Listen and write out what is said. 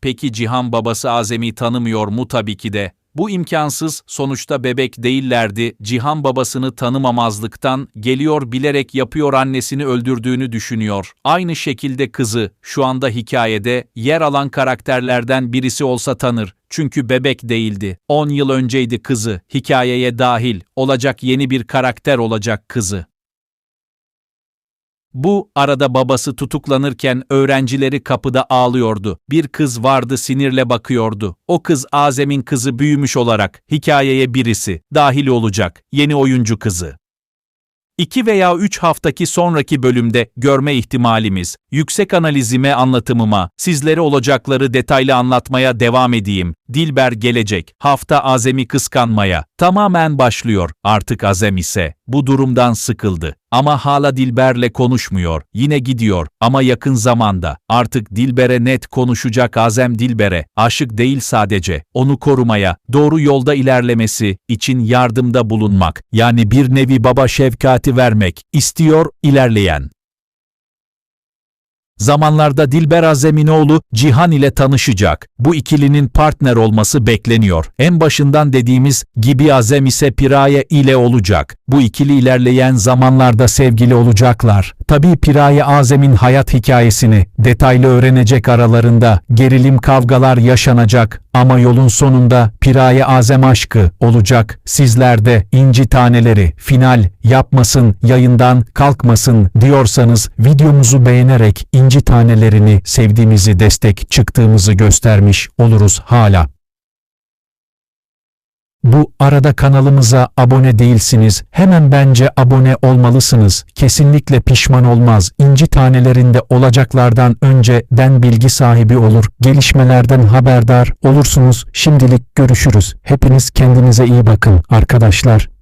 Peki Cihan babası Azem'i tanımıyor mu tabii ki de. Bu imkansız, sonuçta bebek değillerdi. Cihan babasını tanımamazlıktan geliyor bilerek yapıyor annesini öldürdüğünü düşünüyor. Aynı şekilde kızı şu anda hikayede yer alan karakterlerden birisi olsa tanır. Çünkü bebek değildi. 10 yıl önceydi kızı. Hikayeye dahil olacak yeni bir karakter olacak kızı. Bu arada babası tutuklanırken öğrencileri kapıda ağlıyordu. Bir kız vardı sinirle bakıyordu. O kız Azem'in kızı büyümüş olarak hikayeye birisi dahil olacak. Yeni oyuncu kızı. 2 veya 3 haftaki sonraki bölümde görme ihtimalimiz, yüksek analizime anlatımıma, sizlere olacakları detaylı anlatmaya devam edeyim. Dilber gelecek, hafta Azem'i kıskanmaya, tamamen başlıyor. Artık Azem ise, bu durumdan sıkıldı. Ama hala Dilber'le konuşmuyor, yine gidiyor ama yakın zamanda. Artık Dilber'e net konuşacak Azem Dilber'e, aşık değil sadece, onu korumaya, doğru yolda ilerlemesi için yardımda bulunmak, yani bir nevi baba şefkati vermek istiyor ilerleyen. Zamanlarda Dilber Azeminoğlu Cihan ile tanışacak. Bu ikilinin partner olması bekleniyor. En başından dediğimiz gibi Azem ise Piraye ile olacak. Bu ikili ilerleyen zamanlarda sevgili olacaklar. Tabii Piraye Azem'in hayat hikayesini detaylı öğrenecek aralarında gerilim kavgalar yaşanacak ama yolun sonunda Piraye Azem aşkı olacak. Sizler de inci taneleri final yapmasın, yayından kalkmasın diyorsanız videomuzu beğenerek inci tanelerini sevdiğimizi destek çıktığımızı göstermiş oluruz hala. Bu arada kanalımıza abone değilsiniz. Hemen bence abone olmalısınız. Kesinlikle pişman olmaz. İnci tanelerinde olacaklardan önceden bilgi sahibi olur. Gelişmelerden haberdar olursunuz. Şimdilik görüşürüz. Hepiniz kendinize iyi bakın arkadaşlar.